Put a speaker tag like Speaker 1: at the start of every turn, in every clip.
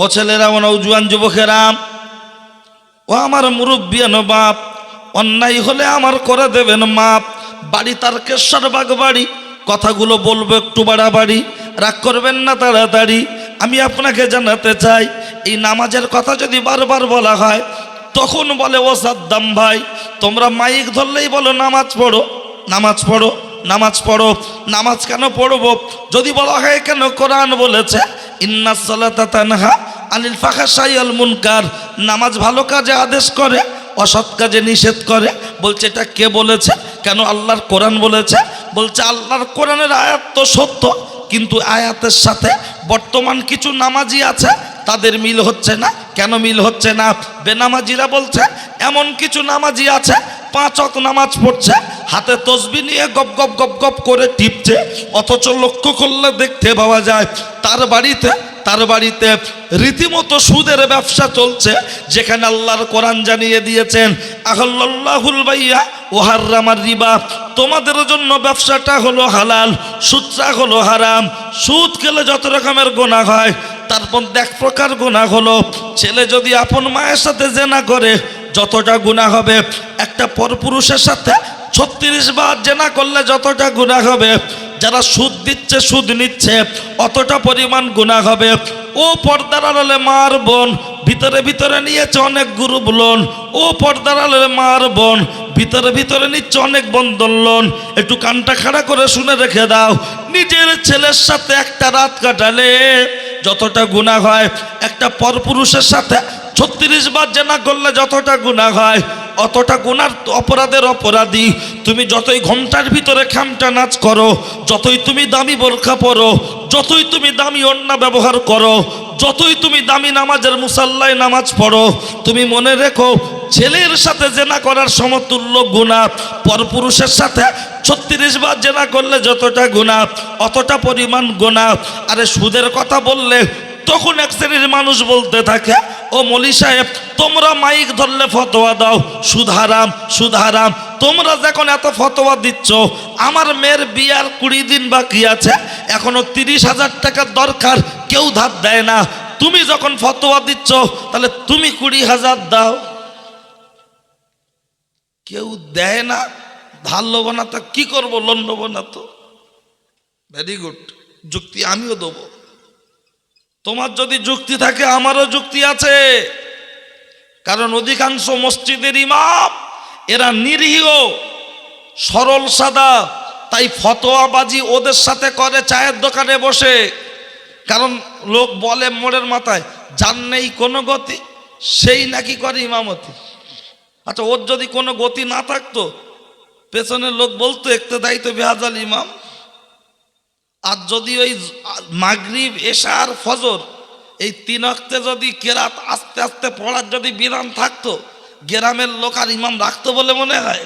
Speaker 1: ও ছেলেরা, ও নৌজুয়ান যুবকেরা, ও আমার মুরব্বিয়ান বাপ অন্যায় হলে আমার করে দেবেন মাপ। বাড়ি তার কেশ্বরবাগ বাড়ি, কথাগুলো বলব একটু বাড়াবাড়ি। রাগ করবেন না তাড়াতাড়ি, আমি আপনাকে জানাতে চাই, এই নামাজের কথা যদি বারবার বলা হয়, তখন বলে, ও সাদ্দাম ভাই, তোমরা মাইক ধরলেই বলো নামাজ পড়ো নামাজ পড়ো নামাজ পড়ো, নামাজ কেন পড়ব? যদি বলা হয় কেন কোরআন বলেছে, ইন্না সালাতা তানহা আনিল ফাখাশাই আল মুনকার, নামাজ ভালো কাজে আদেশ করে, অসৎ কাজে নিষেধ করে। বলছে, এটা কে বলেছে? কেন আল্লাহর কোরআন বলেছে? বলছে, আল্লাহর কোরআনের আয়াত তো সত্য, কিন্তু আয়াতের সাথে বর্তমান কিছু নামাজি আছে, তাদের মিল হচ্ছে না। কেন মিল হচ্ছে না? বেনামাজিরা বলছে, এমন কিছু নামাজি আছে, পাঁচ নামাজ পড়ছে, হাতে তসবি নিয়ে গপ গপ গপ গপ করে টিপছে, অথচ লক্ষ্য করলে দেখতে পাওয়া যায়, তার বাড়িতে তার বাড়িতে রীতিমতো সুদের ব্যবসা চলছে, যেখানে আল্লাহর কোরআন জানিয়ে দিয়েছেন আহল্লাহুল ভাইয়া ওহার রামার রিবা। তোমাদের জন্য ব্যবসাটা হলো হালাল, সুদটা হলো হারাম। সুদ খেলে যত রকমের গোনা হয়, তারপর এক প্রকার গুণা হলো, ছেলে যদি আপন মায়ের সাথে জেনা করে, যতটা গুণা হবে, একটা পরপুরুষের সাথে ছত্রিশ বার জেনা করলে যতটা গুণা হবে, যারা সুদ দিচ্ছে, সুদ নিচ্ছে, অতটা পরিমাণ গুণা হবে। ও পর্দার আড়ালে মার বোন, ভিতরে ভিতরে নিয়েছে অনেক গ্রুপ লোন। ও পর্দার আড়ালে মার বোন, ভিতরে ভিতরে নিচ্ছে অনেক বন্ধন লোন। একটু কানটা খাড়া করে শুনে রেখে দাও। নিজের ছেলের সাথে একটা রাত কাটালে যতটা গুণা হয়, একটা পরপুরুষের সাথে ছত্রিশ বার জেনা করলে যতটা গুণা হয় অতটা গুনার অপরাধের অপরাধী। তুমি যতই ঘণ্টার ভিতরে খামটা নাচ করো, যতই তুমি দামি বোরখা পরো, যতই তুমি দামি অন্যা ব্যবহার করো, যতই তুমি দামি নামাজের মুসাল্লায় নামাজ পড়ো, তুমি মনে রেখো ছেলের সাথে জেনা করার সমতুল্য গুণা, পরপুরুষের সাথে ছত্রিশ বার জেনা করলে যতটা গুণা, অতটা পরিমাণ গুণা। আরে সুদের কথা বললে তখন এক শ্রেণির মানুষ বলতে থাকে, ও মলি সাহেব, তোমরা মাইক ধরলে ফতোয়া দাও। সুধারাম সুধারাম, তোমরা যখন এত ফতোয়া দিচ্ছ, আমার মেয়ের বিয়ার কুড়ি দিন বাকি আছে, এখনও তিরিশ হাজার টাকার দরকার, কেউ ধার দেয় না। তুমি যখন ফতোয়া দিচ্ছ, তাহলে তুমি কুড়ি হাজার দাও। কেউ দেয় না। ধার লোবো না তা, কি করব? লোন নেব না তো। ভেরি গুড যুক্তি আমিও দেবো। তোমার যদি যুক্তি থাকে, আমারও যুক্তি আছে। কারণ অধিকাংশ মসজিদের ইমাম, এরা নিরীহ, সরল, সাদা, তাই ফতোয়াবাজি ওদের সাথে করে, চায়ের দোকানে বসে। কারণ লোক বলে মোড়ের মাথায়, যার নেই কোনো গতি, সেই নাকি করে ইমামতি। আচ্ছা ওর যদি কোনো গতি না থাকতো, পেছনের লোক বলতো, একটু দায়িত্ব বেহাজাল ইমাম। আর যদি ওই মাগরিব, এশার ফজর, এই তিন অক্তে যদি কেরাত আস্তে আস্তে পড়ার যদি বিরাম থাকতো, গ্রামের লোক আর ইমাম রাখতো বলে মনে হয়।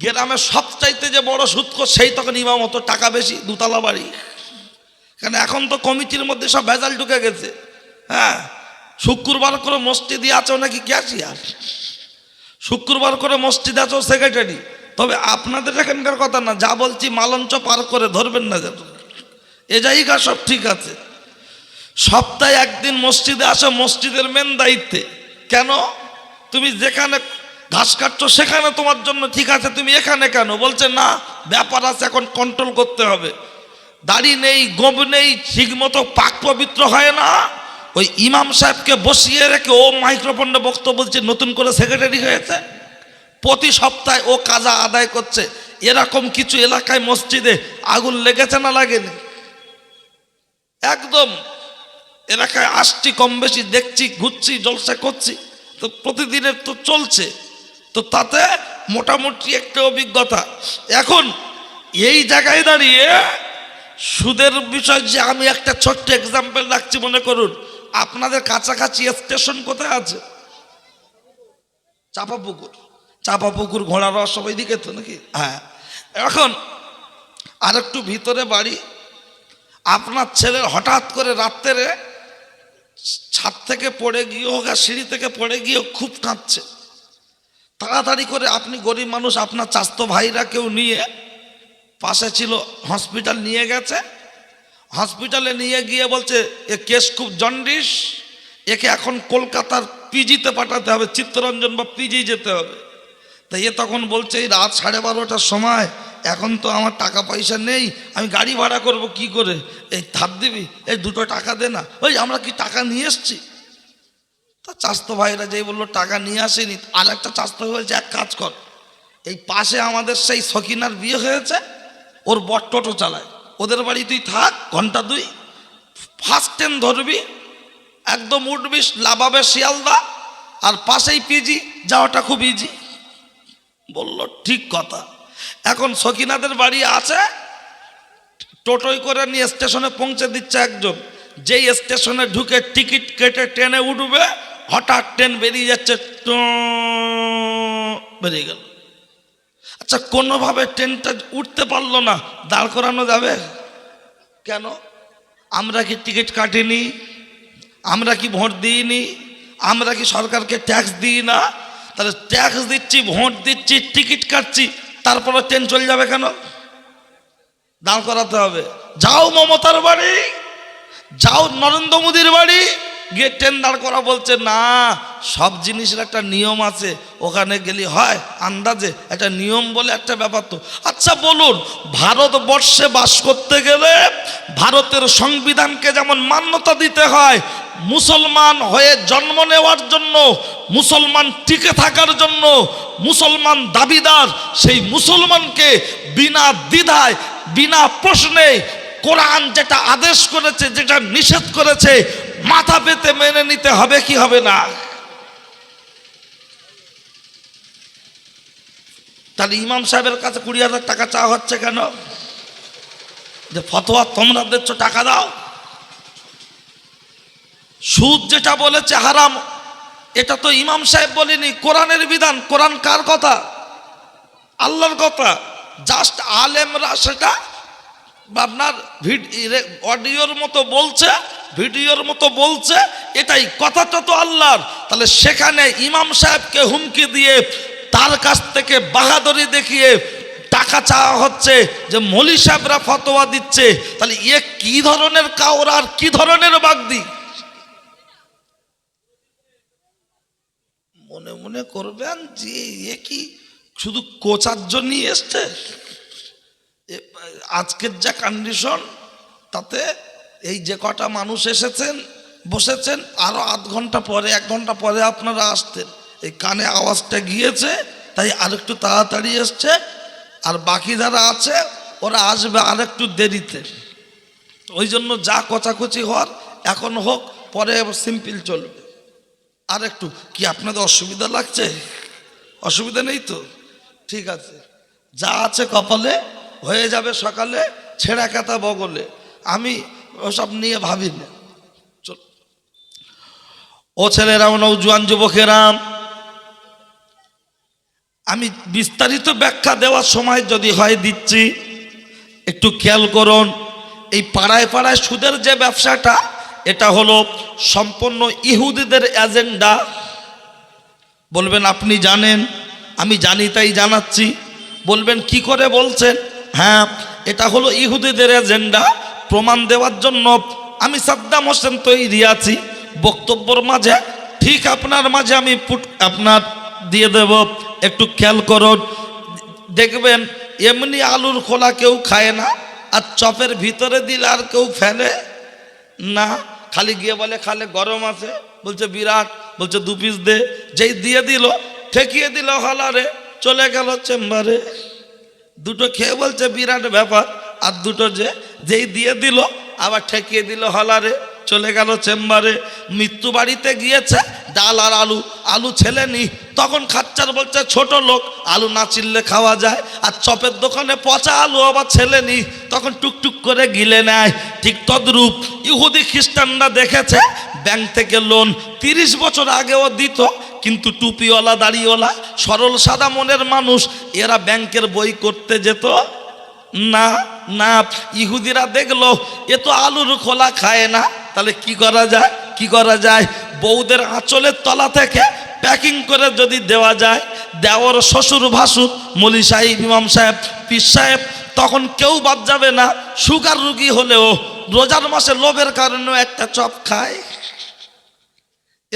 Speaker 1: গ্রামের সবচাইতে যে বড় সুৎক সেই তখন ইমাম অত টাকা বেশি, দুতলা বাড়ি। কেন এখন তো কমিটির মধ্যে সব ভেজাল ঢুকে গেছে। হ্যাঁ শুক্রবার করে মসজিদে আছো নাকি ক্যাশিয়ার? শুক্রবার করে মসজিদে আছো সেক্রেটারি। তবে আপনাদের এখানকার কথা না, যা বলছি মালঞ্চ পার করে ধরবেন না যেন। এ জায়গা সব ঠিক আছে। সপ্তাহে একদিন মসজিদে আসো মসজিদের মেন দায়িত্বে। কেন? তুমি যেখানে ঘাস কাটছো সেখানে তোমার জন্য ঠিক আছে, তুমি এখানে কেন? বলছে, না, ব্যাপার আছে, এখন কন্ট্রোল করতে হবে। দাড়ি নেই, গোব নেই, ঠিক মতো পাক পবিত্র হয় না। ওই ইমাম সাহেবকে বসিয়ে রেখে ও মাইক্রোফোনে বক্তব্য বলছে, নতুন করে সেক্রেটারি হয়েছে? প্রতি সপ্তাহে ও কাজা আদায় করছে। এরকম কিছু এলাকায় মসজিদে আগুন লেগেছে না লাগেনি? একদম এলাকায় আসছি কম বেশি দেখছি, ঘুরছি, জলসা করছি। তো প্রতিদিনের তো চলছে। তো তাতে মোটামুটি একটা অভিজ্ঞতা। এখন এই জায়গায় দাঁড়িয়ে সুদের বিষয় যে আমি একটা ছোট্ট এক্সাম্পল রাখছি, মনে করুন। আপনাদের কাছাকাছি স্টেশন কোথায় আছে? চাপা পুকুর চাপা পুকুর, ঘোড়া রস সবাই দিকে তো নাকি? হ্যাঁ। এখন আর একটু ভিতরে বাড়ি। আপনার ছেলে হঠাৎ করে রাত্রে ছাদ থেকে পড়ে গিয়ে হোক আর সিঁড়ি থেকে পড়ে গিয়ে খুব কাঁদছে। তাড়াতাড়ি করে আপনি গরিব মানুষ, আপনার চাস্তো ভাইরা কেউ নিয়ে পাশে ছিল, হসপিটাল নিয়ে গেছে। হসপিটালে নিয়ে গিয়ে বলছে, এ কেস খুব জন্ডিস, একে এখন কলকাতার পিজিতে পাঠাতে হবে, চিত্তরঞ্জন বা পিজি যেতে হবে। তাই এ তখন বলছে, এই রাত সাড়ে বারোটার সময়, এখন তো আমার টাকা পয়সা নেই, আমি গাড়ি ভাড়া করব কি করে? এই ধার দিবি? এই দুটো টাকা দে না। ওই আমরা কি টাকা নিয়ে এসছি? তা চাস্তো ভাইরা যেই বলল, টাকা নিয়ে আসেনি। আর একটা চাস্তো বলছে, এক কাজ কর। এই পাশে আমাদের সেই সকিনার বিয়ে হয়েছে, ওর বট টোটো চালায়। ওদের বাড়ি তুই থাক, ঘণ্টা দুই, ফার্স্ট ট্রেন ধরবি, একদম উঠবি লাভাবে শিয়ালদা, আর পাশেই পিজি, যাওয়াটা খুব ইজি বলল, ঠিক কথা। এখন সকিনাদের বাড়ি আছে, টোটোই করে নিয়ে স্টেশনে পৌঁছে দিচ্ছে একজন। যেই স্টেশনে ঢুকে টিকিট কেটে ট্রেনে উঠবে, হঠাৎ ট্রেন বেরিয়ে যাচ্ছে বেরিয়ে গেল। আচ্ছা কোনোভাবে ট্রেনটা উঠতে পারল না, দাঁড় করানো যাবে? কেন? আমরা কি টিকিট কাটিনি? আমরা কি ভোট দিইনি? আমরা কি সরকারকে ট্যাক্স দিই না? তাহলে ট্যাক্স দিচ্ছি, ভোট দিচ্ছি, টিকিট কাটছি, তারপরে ট্রেন চলে যাবে কেন? দাঁড় করাতে হবে। যাও মমতার বাড়ি, যাও নরেন্দ্র মোদীর বাড়ি গিয়ে দাঁড় করা বলছে, না, সব জিনিসের একটা নিয়ম আছে, ওখানে গেলে হয় আন্দাজে, একটা নিয়ম বলে একটা ব্যাপার তো। আচ্ছা বলুন, ভারতবর্ষে বাস করতে গেলে ভারতের সংবিধানকে যেমন মান্যতা দিতে হয়, মুসলমান হয়ে জন্ম নেওয়ার জন্য, মুসলমান টিকে থাকার জন্য, মুসলমান দাবিদার সেই মুসলমানকে বিনা দ্বিধায়, বিনা প্রশ্নে কোরআন যেটা আদেশ করেছে, যেটা নিষেধ করেছে, মাথা পেতে মেনে নিতে হবে কি হবে না? তাহলে ইমাম সাহেবের কাছে কুড়ি হাজার টাকা চাওয়া হচ্ছে কেন? যে ফতোয়া তোমরা দিচ্ছ, টাকা দাও। সুদ যেটা বলেছে হারাম, এটা তো ইমাম সাহেব বলিনি। কোরআনের বিধান, কোরআন কার কথা? আল্লাহর কথা। জাস্ট আলেমরা সেটা আপনার অডিওর মতো বলছে, ভিডিওর মতো বলছে, এটাই কথাটা তো আল্লাহর। তাহলে সেখানে ইমাম সাহেবকে হুমকি দিয়ে তার কাছ থেকে বাহাদুরি দেখিয়ে টাকা চাওয়া হচ্ছে যে মলি সাহেবরা ফতোয়া দিচ্ছে। তাহলে এ কি ধরনের কাউর আর কি ধরনের বাগদি? মনে মনে করবেন যে এ কি শুধু কোচার জন্যই এসছে? আজকের যা কন্ডিশন তাতে এই যে কটা মানুষ এসেছেন, বসেছেন আরও আধ ঘণ্টা পরে, এক ঘণ্টা পরে আপনারা আসতেন। এই কানে আওয়াজটা গিয়েছে, তাই আরেকটু তাড়াতাড়ি এসছে, আর বাকি যারা আছে, ওরা আসবে আরেকটু দেরিতে। ওই জন্য যা কচাকচি হওয়ার, এখন হোক, পরে সিম্পল চলবে। আর একটু কি আপনাদের অসুবিধা লাগছে? অসুবিধা নেই তো? ঠিক আছে। যা আছে কপালে হয়ে যাবে সকালে, ছেঁড়া কাতা বগলে। আমি ওসব নিয়ে ভাবি না ও ছেলেরা নৌজুয়ান যুবকেরাম। আমি বিস্তারিত ব্যাখ্যা দেওয়ার সময় যদি হয় দিচ্ছি, একটু খেয়াল করুন। এই পাড়ায় পাড়ায় সুদের যে ব্যবসাটা, এটা হলো সম্পূর্ণ ইহুদিদের এজেন্ডা। বলবেন, আপনি জানেন? আমি জানি, তাই জানাচ্ছি। বলবেন, কি করে বলছেন? হ্যাঁ এটা হলো ইহুদিদের এজেন্ডা প্রমাণ দেওয়ার জন্য আমি সাদ্দাম হোসেন তৈরি আছি। বক্তব্যর মাঝে, ঠিক আপনার মাঝে আমি পুট, আপনার দিয়ে দেব। একটু খেয়াল করুন। দেখবেন, এমনি আলুর খোলা কেউ খায় না, আর চপের ভিতরে দিলে আর কেউ ফেলে না। খালি গিয়ে বলে, খালে গরম আছে। বলছে, বিরাট। বলছে, দু পিস দে। যেই দিয়ে দিল, ঠেকিয়ে দিল হলারে, চলে গেল চেম্বারে। দুটো খেয়ে বলছে, বিরাট ব্যাপার। আর দুটো যে, যেই দিয়ে দিল, আবার ঠেকিয়ে দিল হলারে, চলে গেল চেম্বারে। মৃত্যু বাড়িতে গিয়েছে, ডাল আর আলু। আলু ছেলে নি। তখন খাচ্চার বলছে, ছোট লোক, আলু না চিনলে খাওয়া যায়। আর চপের দোকানে পচা আলু আবার ছেলে নি। তখন টুকটুক করে গিলে নেয়। ঠিক তদ্রূপ ইহুদি খ্রিস্টানরা দেখেছে, ব্যাংক থেকে লোন। তিরিশ বছর আগেও দিত কিন্তু টুপিওয়ালা, দাড়িওয়ালা, সরল, সাদা মনের মানুষ, এরা ব্যাংকের বই করতে যেত। না না, ইহুদিরা দেখল, এ তো আলুর খোলা খায় না। তাহলে কি করা যায়? কি করা যায়? বউদের আঁচলের তলা থেকে প্যাকিং করে যদি দেওয়া যায়, দেওয়ার শ্বশুর, ভাসুর, মলি সাহেব, ইমাম সাহেব, পীর সাহেব, তখন কেউ বাদ যাবে না। সুগার রুগী হলেও রোজার মাসে লোভের কারণে একটা চপ খায়।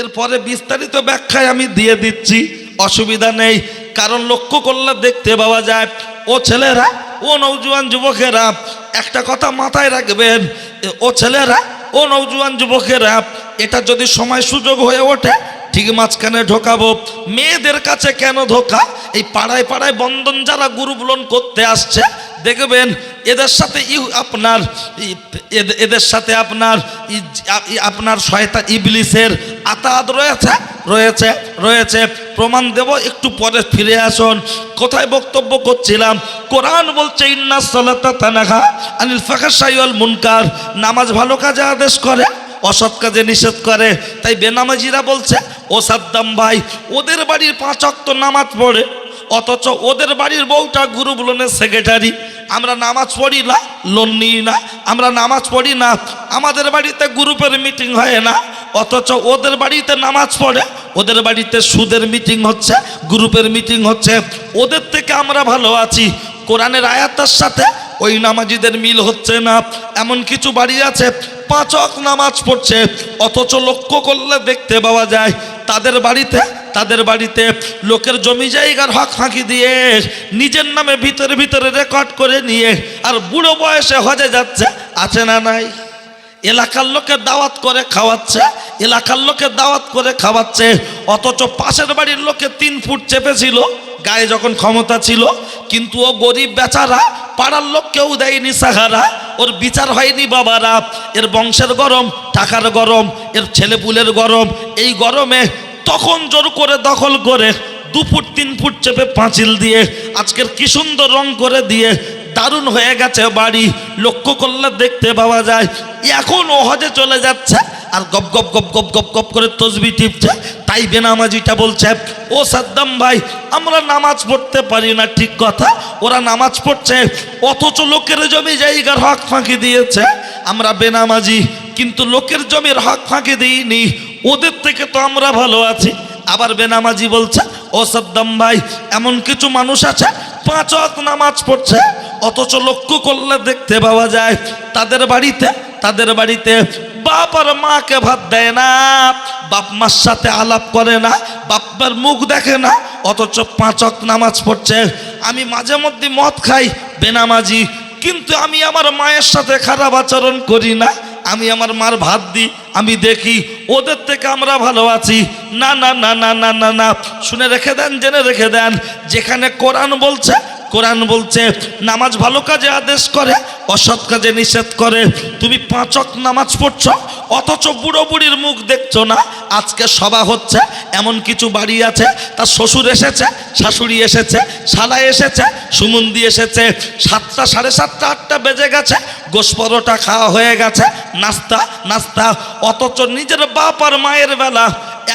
Speaker 1: এরপরে বিস্তারিত ব্যাখ্যায় আমি দিয়ে দিচ্ছি। অসুবিধা নেই। কারণ লক্ষ্য করলে দেখতে পাওয়া যায়, ও ছেলেরা, ও নৌজওয়ান যুবকেরা, একটা কথা মাথায় রাখবেন, ও ছেলেরা, ও নৌজওয়ান যুবকেরা, এটা যদি সময় সুযোগ হয়ে ওঠে, ঠিক মাঝখানে ঢোকাবো। মেয়েদের কাছে কেন ধোকা? এই পাড়ায় পাড়ায় বন্ধন যারা গ্রুপ করতে আসছে দেখবেন, এদের সাথে আপনার এদের সাথে আপনার আপনার শয়তা ইবলিসের আতাত রয়েছে রয়েছে রয়েছে। প্রমাণ দেব, একটু পরে ফিরে আসুন। কোথায় বক্তব্য করছিলাম? কোরআন বলছে, ইন্না সালাতা তানাহা আনিল ফাহশাই ওয়াল মুনকার। নামাজ ভালো কাজে আদেশ করে, অসৎ কাজে নিষেধ করে। তাই বেনামাজিরা বলছে, ও সাদ্দাম ভাই, ওদের বাড়ির পাঁচ অক্ত নামাজ পড়ে। অথচ ওদের বাড়ির বউটা গ্রুপ লোনের সেক্রেটারি আমরা নামাজ পড়ি না লোন নিই না, আমরা নামাজ পড়ি না। আমাদের বাড়িতে গ্রুপের মিটিং হয় না, অথচ ওদের বাড়িতে নামাজ পড়ে, ওদের বাড়িতে সুদের মিটিং হচ্ছে, গ্রুপের মিটিং হচ্ছে। ওদের থেকে আমরা ভালো আছি। কোরআনের আয়াতের সাথে ওই নামাজিদের মিল হচ্ছে না। এমন কিছু বাড়ি আছে পাঁচক নামাজ পড়ছে, অথচ লক্ষ্য করলে দেখতে পাওয়া যায়, তাদের বাড়িতে তাদের বাড়িতে লোকের জমি জায়গার হক ফাঁকি দিয়ে নিজের নামে ভিতরে ভিতরে রেকর্ড করে নিয়ে আর বুড়ো বয়সে হজে যাচ্ছে, আছে না নাই? এলাকার লোকে দাওয়াত করে খাওয়াচ্ছে, এলাকার লোকে দাওয়াত করে খাওয়াচ্ছে, অথচ পাশের বাড়ির লোকে তিন ফুট চেপেছিল গায়ে যখন ক্ষমতা ছিল, কিন্তু ও গরিব বেচারা পাড়ার লোক কেউ দেয়নি সাহারা, ওর বিচার হয়নি বাবারা, এর বংশের গরম, টাকার গরম, এর ছেলেপুলের গরম, এই গরমে তখন জোর করে দখল করে দু ফুট তিন ফুট চেপে পাঁচিল দিয়ে, আজকের কি সুন্দর রং করে দিয়ে দারুণ হয়ে গেছে বাড়ি। লক্ষ্য করলে দেখতে পাওয়া যায়, এখন হজে চলে যাচ্ছে আর গপ গপ গপ গপ গপ গপ করে তসবি টিপছে। তাই বেনামাজিটা বলছে, ও সাদ্দাম ভাই, আমরা নামাজ পড়তে পারি না। ঠিক কথা, ওরা নামাজ পড়ছে, অথচ লোকের জমি জায়গার হক ফাঁকি দিয়েছে। আমরা বেনামাজি, কিন্তু লোকের জমির হক ফাঁকি দিইনি। ওদের থেকে তো আমরা ভালো আছি। আবার বেনামাজি বলছে, ও সাদ্দাম ভাই, এমন কিছু মানুষ আছে, পাঁচ নামাজ পড়ছে, অথচ লক্ষ্য করলে দেখতে পাওয়া যায়, তাদের বাড়িতে তাদের বাড়িতে বাপ আর মাকে ভাত দেয় না, বাপ মার সাথে আলাপ করে না বাপ্পার মুখ দেখে না, অথচ পাঁচ ওয়াক্ত নামাজ পড়ছে। আমি মাঝে মধ্যে মদ খাই, বেনামাজি, কিন্তু আমি আমার মায়ের সাথে খারাপ আচরণ করি না, আমি আমার মার ভাত দিই আমি দেখি ওদের থেকে আমরা ভালো আছি। না না না না না না না। শুনে রেখে দেন, জেনে রেখে দেন। যেখানে কোরআন বলছে কোরআন বলছে, নামাজ ভালো কাজে আদেশ করে, অসৎ কাজে নিষেধ করে। তুমি পাঁচক নামাজ পড়ছ, অথচ বুড়ো বুড়ির মুখ দেখছ না? আজকে সভা হচ্ছে, এমন কিছু বাড়ি আছে, তার শ্বশুর এসেছে, শাশুড়ি এসেছে, শালা এসেছে, সুমন্দি এসেছে, সাতটা, সাড়ে সাতটা, আটটা বেজে গেছে গোস পরোটা খাওয়া হয়ে গেছে, নাস্তা নাস্তা। অথচ নিজের বাপ আর মায়ের বেলা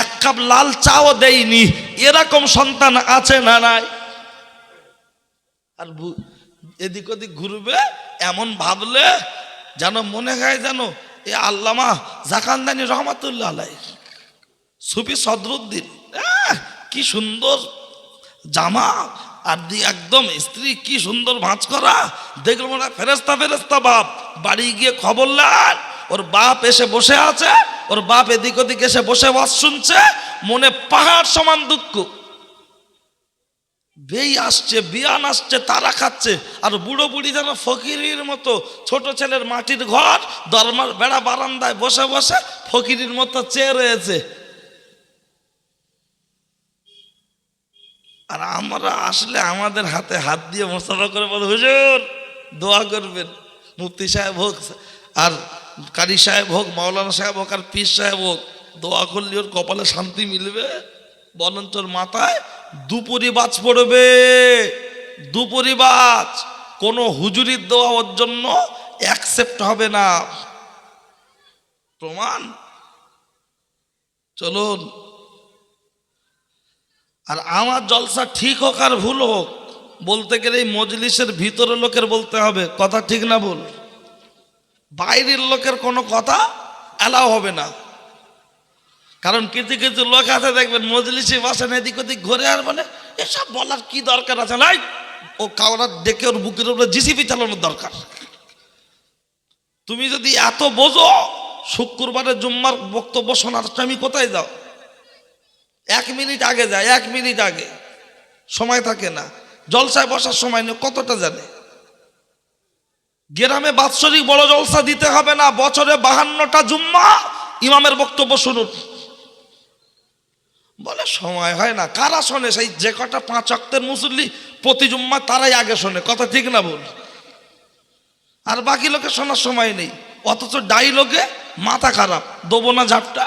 Speaker 1: এক কাপ লাল চাও দেয়নি। এরকম সন্তান আছে না নাই? আর এদিক ওদিক ঘুরবে, এমন ভাবলে যেন মনে হয় যেন এ আল্লামা জাকান্দানি রহমাতুল্লাহ সুফি সদরুদ্দিন কি সুন্দর জামা আর দি একদম স্ত্রী কি সুন্দর ভাঁজ করা? দেখল মনে ফেরেস্তা ফেরেস্তা বাপ। বাড়ি গিয়ে খবর লান ওর বাপ এসে বসে আছে, ওর বাপ এদিক ওদিক এসে বসে বাস শুনছে, মনে পাহাড় সমান দুঃখ। বেই আসছে, বিয়ান আসছে, তারা খাচ্ছে, আর বুড়ো বুড়ি যেন ফকিরির মতো ছোট ছেলের মাটির ঘর, দরমার বেড়া বারান্দায় বসে বসে ফকিরির মতো চেয়ে রয়েছে। আর আমরা আসলে আমাদের হাতে হাত দিয়ে মোসাফা করে বলে, হুজুর, দোয়া করবেন। মুফতি সাহেব হোক, আর কারি সাহেব হোক, মাওলানা সাহেব হোক, আর পীর সাহেব হোক, দোয়া করলে ওর কপালে শান্তি মিলবে। বনঞ্চর মাথায় দুপুরি বাজ পড়বে। দুপুরি বাজ। কোনো হুজুরির দোয়া ওর জন্য অ্যাকসেপ্ট হবে না। প্রমাণ? চলুন। আর আমার জলসা ঠিক হোক আর ভুল হোক, বলতে গেলে এই মজলিসের ভিতরে লোকের বলতে হবে, কথা ঠিক না ভুল। বাইরের লোকের কোনো কথা অ্যালাও হবে না। কারণ কিছু কিছু লোক আছে, দেখবেন মজলিসে বসেন, এদিক ওদিক ঘুরে আর বলে, এসব বলার কি দরকার আছে? নাই, ও কাউরা ডেকে ওর বুকের উপরে জিসিপি চালানোর দরকার। তুমি যদি এত বোঝো, শুক্রবারে জুম্মার বক্তব্য শোনার আমি কোথায় যাও? এক মিনিট আগে যায়, এক মিনিট আগে। সময় থাকে না। জলসায় বসার সময় নেই, কতটা জানে? গ্রামে বাৎসরিক বড় জলসা দিতে হবে না, বছরে বাহান্নটা জুম্মা ইমামের বক্তব্য শুনুন। বলে, সময় হয় না, কারা শোনে? সেই যে কটা পাঁচ অক্টের মুসল্লি প্রতি জুম্মা তারাই আগে শোনে, কথা ঠিক না বল আর বাকি লোকে শোনার সময় নেই, অথচ ডাইলগে মাথা খারাপ দেবো না ঝাপটা।